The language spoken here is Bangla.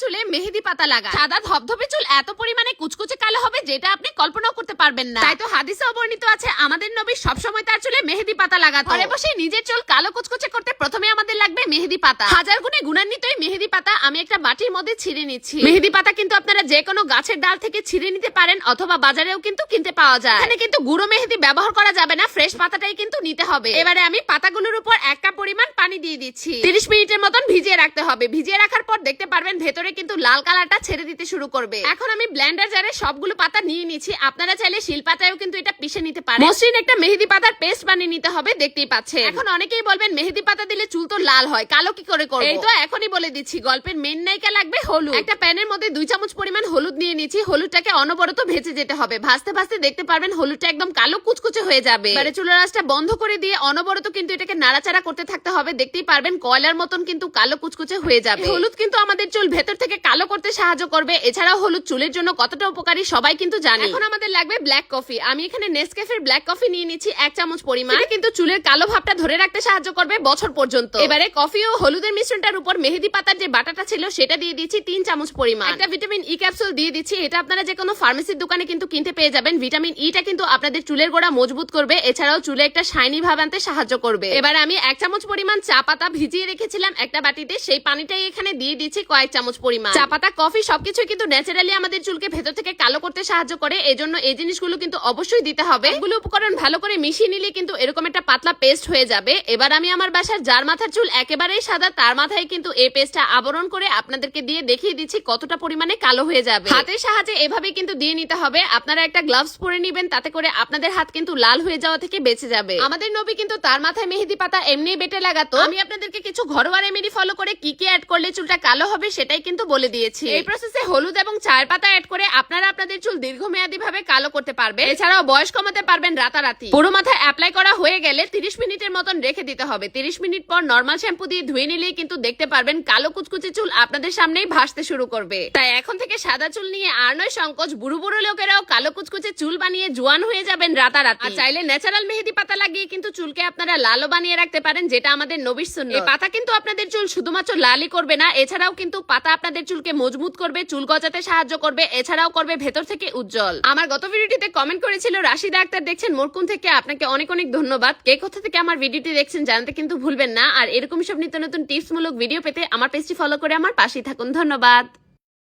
চুলে মেহেদি পাতা লাগা সাদা ধবধবে চুল এত পরিমাণে কুচকুচে কালো হবে যেটা আপনি কল্পনাও করতে পারবেন না। তাই তো হাদিসে বর্ণিত আছে আমাদের নবী সবসময় তার চুলে মেহেদি পাতা লাগাতো। ঘরে বসে নিজের চুল কালো কুচকুচে করতে প্রথমে আমাদের লাগবে মেহেদি পাতা। হাজার গুণে গুণান্বিত এই মেহেদি পাতা আমি একটা বাটির মধ্যে ছিঁড়ে নিচ্ছি। মেহেদি পাতা কিন্তু আপনারা যে কোনো গাছের ডাল থেকে ছিঁড়ে নিতে পারেন অথবা বাজারেও কিন্তু কিনতে পাওয়া যায়। এখানে কিন্তু গুঁড়ো মেহেদি ব্যবহার করা যাবে না ফ্রেশ পাতাটাই কিন্তু নিতে হবে। এবারে আমি পাতাগুলোর উপর এক কাপ পরিমাণ পানি দিয়ে দিচ্ছি। তিরিশ মিনিটের মতন ভিজিয়ে রাখতে হবে। ভিজিয়ে রাখার পর দেখতে পারবেন ভেতরে কিন্তু লাল কালারটা ছেড়ে দিতে শুরু করবে। এখন আমি ব্লেন্ডার জারে সবগুলো পাতা নিয়ে নিচ্ছি। আপনারা চাইলে শিল পাতায়ও কিন্তু এটা পিষে নিতে পারেন। মসৃণ একটা মেহেদি পাতার পেস্ট বানিয়ে নিতে হবে, দেখতেই পাচ্ছেন। এখন অনেকেই বলবেন, মেহেদি পাতা দিলে চুল তো লাল হয়, কালো কি করে করব? এই তো এখনই বলে দিচ্ছি, গল্পের মেন নায়িকা লাগবে হলুদ। একটা প্যানের মধ্যে দুই চামচ পরিমাণ হলুদ নিয়ে নিচ্ছি। হলুদটাকে অনবরত ভেজে যেতে হবে। ভাজতে ভাজতে দেখতে পারবেন হলুদটা একদম কালো কুচকুচে হয়ে যাবে। এবারে চুলার আঁচটা বন্ধ করে দিয়ে অনবরত কিন্তু এটাকে নাড়াচাড়া করতে থাকতে হবে। দেখতেই পারবেন কয়লার মতন কিন্তু কালো কুচকুচে হয়ে যাবে। হলুদ কিন্তু আমাদের চুল ভেতর থেকে কালো করতে সাহায্য করবে। এছাড়াও হলুদ চুলের জন্য কতটা উপকারী সবাই কিন্তু জানে। এখন আমাদের লাগবে ব্ল্যাক কফি আমি এখানে নেসক্যাফের ব্ল্যাক কফি নিয়ে নিচ্ছি এক চামচ পরিমাণ। কিন্তু চুলের কালো ভাবটা ধরে রাখতে সাহায্য করবে বছর পর্যন্ত। এবারে কফি ও হলুদের মিশ্রণটার উপর মেহেদি পাতার যে বাটাটা ছিল সেটা দিয়ে দিচ্ছি তিন চামচ পরিমাণ। একটা ভিটামিন ই ক্যাপসুল দিয়ে দিচ্ছি। এটা আপনারা যে কোনো ফার্মেসির দোকানে কিন্তু কিনতে পেয়ে যাবেন। ভিটামিন ইটা কিন্তু আপনাদের চুলের গোড়া মজবুত করবে। এছাড়াও চুলে একটা শাইনি ভাব আনতে সাহায্য করবে। এবার আমি এক চামচ পরিমাণ চা পাতা ভিজিয়ে রেখেছিলাম একটা বাটিতে, সেই পানিটাই এখানে দিয়ে দিচ্ছি কয়েক চামচ পরিমাণ। চা পাতা কফি সবকিছু কিন্তু ন্যাচারালি আমাদের চুলকে ভেতর থেকে কালো করতে সাহায্য করে, এজন্য এই জিনিসগুলো কিন্তু অবশ্যই দিতে হবে। এগুলো উপকরণ ভালো করে মিশিয়ে নিলে কিন্তু এরকম একটা পাতলা পেস্ট হয়ে যাবে। এবার আমি আমার বাসার যার মাথার চুল একেবারেই সাদা, তার মাথায় কিন্তু এই পেস্টটা আবরণ করে আপনাদেরকে দিয়ে দেখিয়ে দিচ্ছি কতটা পরিমাণে কালো হয়ে যাবে। হাতের সাহায্যে এভাবে কিন্তু দিয়ে নিতে হবে। আপনারা একটা গ্লাভস পরে নিবেন, তাতে করে আপনাদের হাত কিন্তু লাল হয়ে যাওয়া থেকে বেঁচে যাবে। আমাদের নবী কিন্তু তার মাথায় মেহেদি পাতা এমনি বেটে লাগাতো আমি আপনাদেরকে কিছু ঘরোয়া রেমেডি ফলো করে কি কি অ্যাড করলে চুলটা কালো হবে সেটাই কিন্তু বলে দিয়েছি। এই প্রসেসে হলুদ এবং চায়ের পাতা অ্যাড করে আপনারা আপনাদের চুল দীর্ঘমেয়াদী ভাবে কালো করতে পারবে এছাড়াও বয়স কমাতে পারবেন রাতারাতি। পুরো মাথায় অ্যাপ্লাই করা হয়ে গেলে তিরিশ মিনিটের মতন রেখে দিতে হবে। তিরিশ মিনিট পর নর্মাল শ্যাম্পু দিয়ে ধুয়ে নিলেই কিন্তু দেখতে পারবেন কালো কুচকুচে চুল আপনাদের সামনেই ভাসতে শুরু করবে। তাই এখন থেকে সাদা চুল নিয়ে আর নয় সংকোচ বুড়ো বুড়ো লোকেরাও কালো কুচকুচে চুল বানিয়ে জোয়ান হয়ে যাবেন রাতারাতি। আর চাইলে ন্যাচারাল মেহেদি পাতা লাগিয়ে কিন্তু চুলকে আপনারা লালও বানিয়ে রাখতে পারেন যেটা আমাদের নবীর সুন্নত। এই পাতা কিন্তু আপনাদের চুল শুধুমাত্র লালই করবে না, এছাড়াও কিন্তু পাতা আপনাদের চুলকে মজবুত করবে, চুল গজাতে সাহায্য করবে, এছাড়াও করবে ভেতর থেকে উজ্জ্বল। আমার গত ভিডিওটিতে কমেন্ট করেছিল, রাশিদা আক্তার দেখছেন মোরকুন থেকে, আপনাকে অনেক অনেক ধন্যবাদ। কে কোথা থেকে আমার ভিডিওটি দেখছেন জানতে কিন্তু ভুলবেন না। আর এরকম সব নিত্য নতুন টিপস মূলক ভিডিও পেতে আমার পেজটি ফলো করে আমার পাশেই থাকুন। ধন্যবাদ।